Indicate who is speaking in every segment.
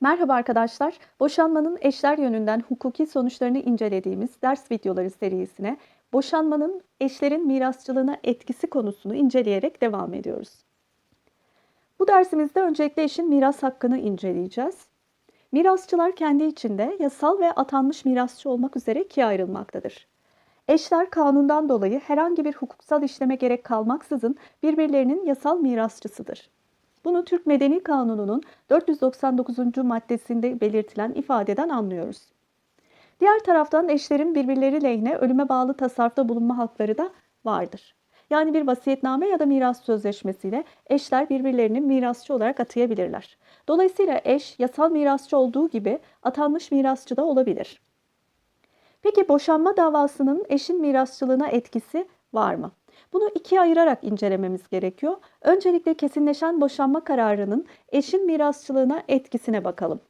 Speaker 1: Merhaba arkadaşlar. Boşanmanın eşler yönünden hukuki sonuçlarını incelediğimiz ders videoları serisine boşanmanın eşlerin mirasçılığına etkisi konusunu inceleyerek devam ediyoruz. Bu dersimizde öncelikle eşin miras hakkını inceleyeceğiz. Mirasçılar kendi içinde yasal ve atanmış mirasçı olmak üzere ikiye ayrılmaktadır. Eşler kanundan dolayı herhangi bir hukuksal işleme gerek kalmaksızın birbirlerinin yasal mirasçısıdır. Bunu Türk Medeni Kanunu'nun 499. maddesinde belirtilen ifadeden anlıyoruz. Diğer taraftan eşlerin birbirleri lehine ölüme bağlı tasarrufta bulunma hakları da vardır. Yani bir vasiyetname ya da miras sözleşmesiyle eşler birbirlerini mirasçı olarak atayabilirler. Dolayısıyla eş yasal mirasçı olduğu gibi atanmış mirasçı da olabilir. Peki boşanma davasının eşin mirasçılığına etkisi var mı? Bunu ikiye ayırarak incelememiz gerekiyor. Öncelikle kesinleşen boşanma kararının eşin mirasçılığına etkisine bakalım.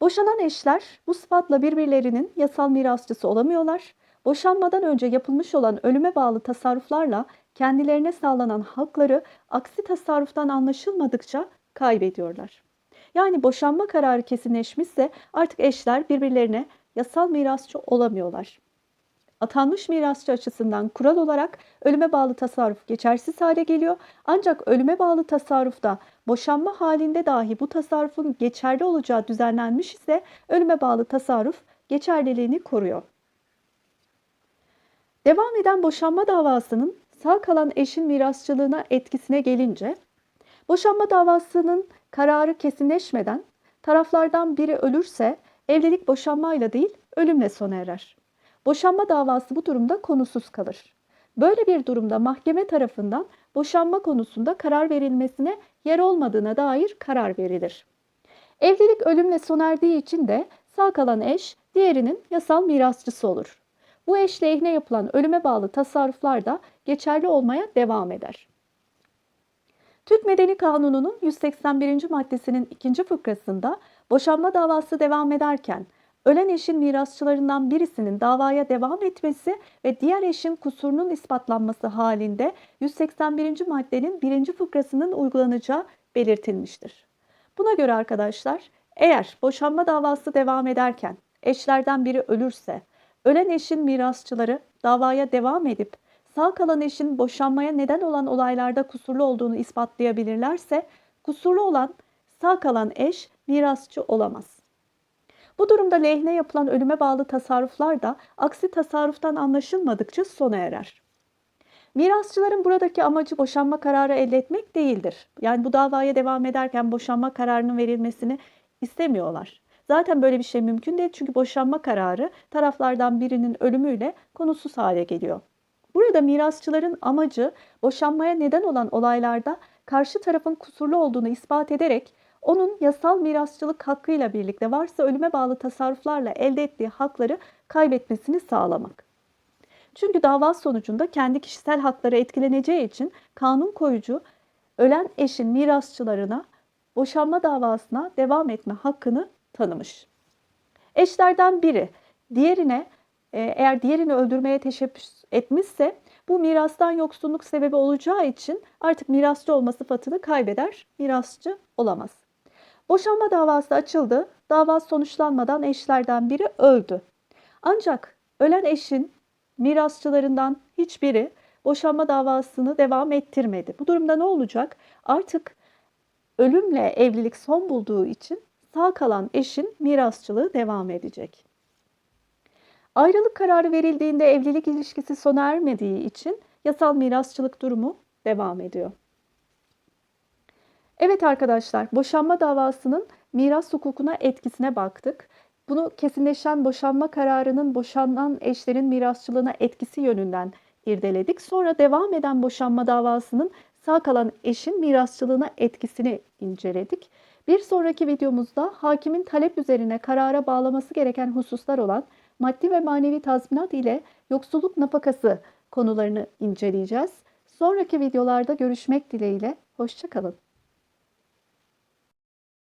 Speaker 1: Boşanan eşler bu sıfatla birbirlerinin yasal mirasçısı olamıyorlar. Boşanmadan önce yapılmış olan ölüme bağlı tasarruflarla kendilerine sağlanan hakları aksi tasarruftan anlaşılmadıkça kaybediyorlar. Yani boşanma kararı kesinleşmişse artık eşler birbirlerine yasal mirasçı olamıyorlar. Atanmış mirasçı açısından kural olarak ölüme bağlı tasarruf geçersiz hale geliyor. Ancak ölüme bağlı tasarrufta boşanma halinde dahi bu tasarrufun geçerli olacağı düzenlenmiş ise ölüme bağlı tasarruf geçerliliğini koruyor. Devam eden boşanma davasının sağ kalan eşin mirasçılığına etkisine gelince, boşanma davasının kararı kesinleşmeden taraflardan biri ölürse evlilik boşanmayla değil ölümle sona erer. Boşanma davası bu durumda konusuz kalır. Böyle bir durumda mahkeme tarafından boşanma konusunda karar verilmesine yer olmadığına dair karar verilir. Evlilik ölümle sona erdiği için de sağ kalan eş diğerinin yasal mirasçısı olur. Bu eş lehine yapılan ölüme bağlı tasarruflar da geçerli olmaya devam eder. Türk Medeni Kanunu'nun 181. maddesinin ikinci fıkrasında boşanma davası devam ederken ölen eşin mirasçılarından birisinin davaya devam etmesi ve diğer eşin kusurunun ispatlanması halinde 181. maddenin birinci fıkrasının uygulanacağı belirtilmiştir. Buna göre arkadaşlar eğer boşanma davası devam ederken eşlerden biri ölürse ölen eşin mirasçıları davaya devam edip sağ kalan eşin boşanmaya neden olan olaylarda kusurlu olduğunu ispatlayabilirlerse kusurlu olan sağ kalan eş mirasçı olamaz. Bu durumda lehine yapılan ölüme bağlı tasarruflar da aksi tasarruftan anlaşılmadıkça sona erer. Mirasçıların buradaki amacı boşanma kararı elde etmek değildir. Yani bu davaya devam ederken boşanma kararının verilmesini istemiyorlar. Zaten böyle bir şey mümkün değil çünkü boşanma kararı taraflardan birinin ölümüyle konusuz hale geliyor. Burada mirasçıların amacı boşanmaya neden olan olaylarda karşı tarafın kusurlu olduğunu ispat ederek onun yasal mirasçılık hakkıyla birlikte varsa ölüme bağlı tasarruflarla elde ettiği hakları kaybetmesini sağlamak. Çünkü dava sonucunda kendi kişisel hakları etkileneceği için kanun koyucu ölen eşin mirasçılarına boşanma davasına devam etme hakkını tanımış. Eşlerden biri diğerine e, eğer diğerini öldürmeye teşebbüs etmişse bu mirastan yoksunluk sebebi olacağı için artık mirasçı olma sıfatını kaybeder, mirasçı olamaz. Boşanma davası açıldı. Dava sonuçlanmadan eşlerden biri öldü. Ancak ölen eşin mirasçılarından hiçbiri boşanma davasını devam ettirmedi. Bu durumda ne olacak? Artık ölümle evlilik son bulduğu için sağ kalan eşin mirasçılığı devam edecek. Ayrılık kararı verildiğinde evlilik ilişkisi sona ermediği için yasal mirasçılık durumu devam ediyor. Evet arkadaşlar, boşanma davasının miras hukukuna etkisine baktık. Bunu kesinleşen boşanma kararının boşanan eşlerin mirasçılığına etkisi yönünden irdeledik. Sonra devam eden boşanma davasının sağ kalan eşin mirasçılığına etkisini inceledik. Bir sonraki videomuzda hakimin talep üzerine karara bağlaması gereken hususlar olan maddi ve manevi tazminat ile yoksulluk nafakası konularını inceleyeceğiz. Sonraki videolarda görüşmek dileğiyle, hoşçakalın.